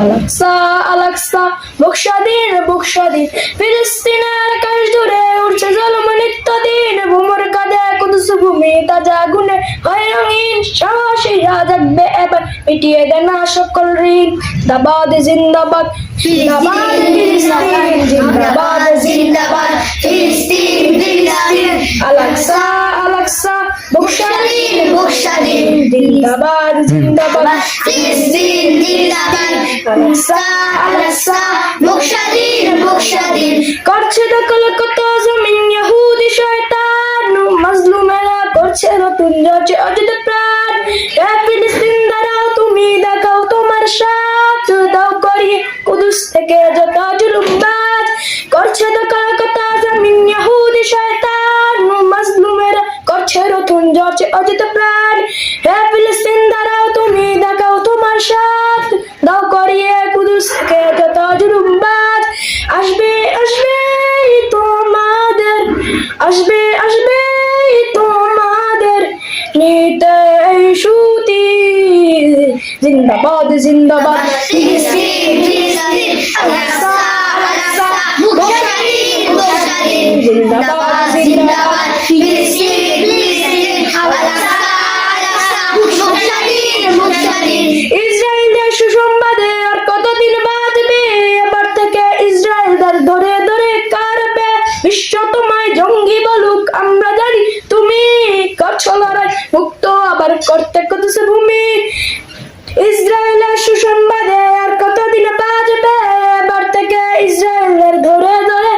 আলাক্সা আলাক্সা বক্সাদিন বক্সাদিন ফিলিস্তিনের আকাশ জুড়ে উঠছে জলম নিত্যদিন। ভূমর কাঁধে কুদুস ভূমি, তাজা গুনে হয় রঙিন সাহসীরা জাগবে এবার মিটিয়ে দেন সকল ঋণ। দাবাদ জিন্দাবাদ জিন্দাবাদ। জিন্দাবাদ জিন্দাবাদ। ফিলিস্তিন জিন্দাবাদ। আলাক্সা আলাসা বক্সাদিন বক্সাদিন করছে দখল কত জমিন ইহুদি শয়তান। মাজলুমেরা করছে নতুন যাচ্ছে অযুত প্রাণ। এ ফিলিস্তিন দাঁড়াও তুমি দেখাও তোমার সাথ। দাও করি কুদুস থেকে যত জুলুমবাজ করছে দখল কত জমিন ইহুদি শয়তান। মাজলুমেরা করছে নতুন যাচ্ছে অযুত প্রাণ। হে ফিলিস্তিন, দাঁড়াও তুমি, দেখাও তোমার সাথ দাও করিয়ে কুদুস থেকে যত জুলুমবাজ আসবে আসবে তোমাদের, আসবে আসবে তোমাদের নিতে সুতি। জিন্দাবাদ জিন্দাবাদ, ফিলিস্তিন। ইসরায়েল জঙ্গি বলুক, আমরা জানি তুমি লড়াই মুক্ত আবার করতে ইসরায়েলের আর কতদিন বাঁচবে? এবার থেকে ধরে ধরে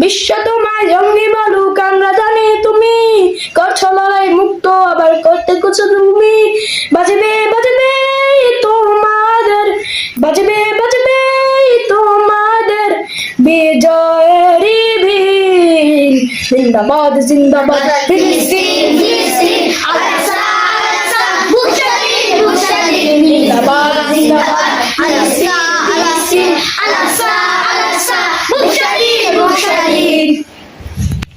বিশ্ব তোমায় আমরা জানি তুমি লড়াই মুক্ত আবার তুমি বাজবে বাজবে তোমাদের বাজবে বাজবে তোমাদের বিজয়ের বিল। জিন্দাবাদ জিন্দাবাদ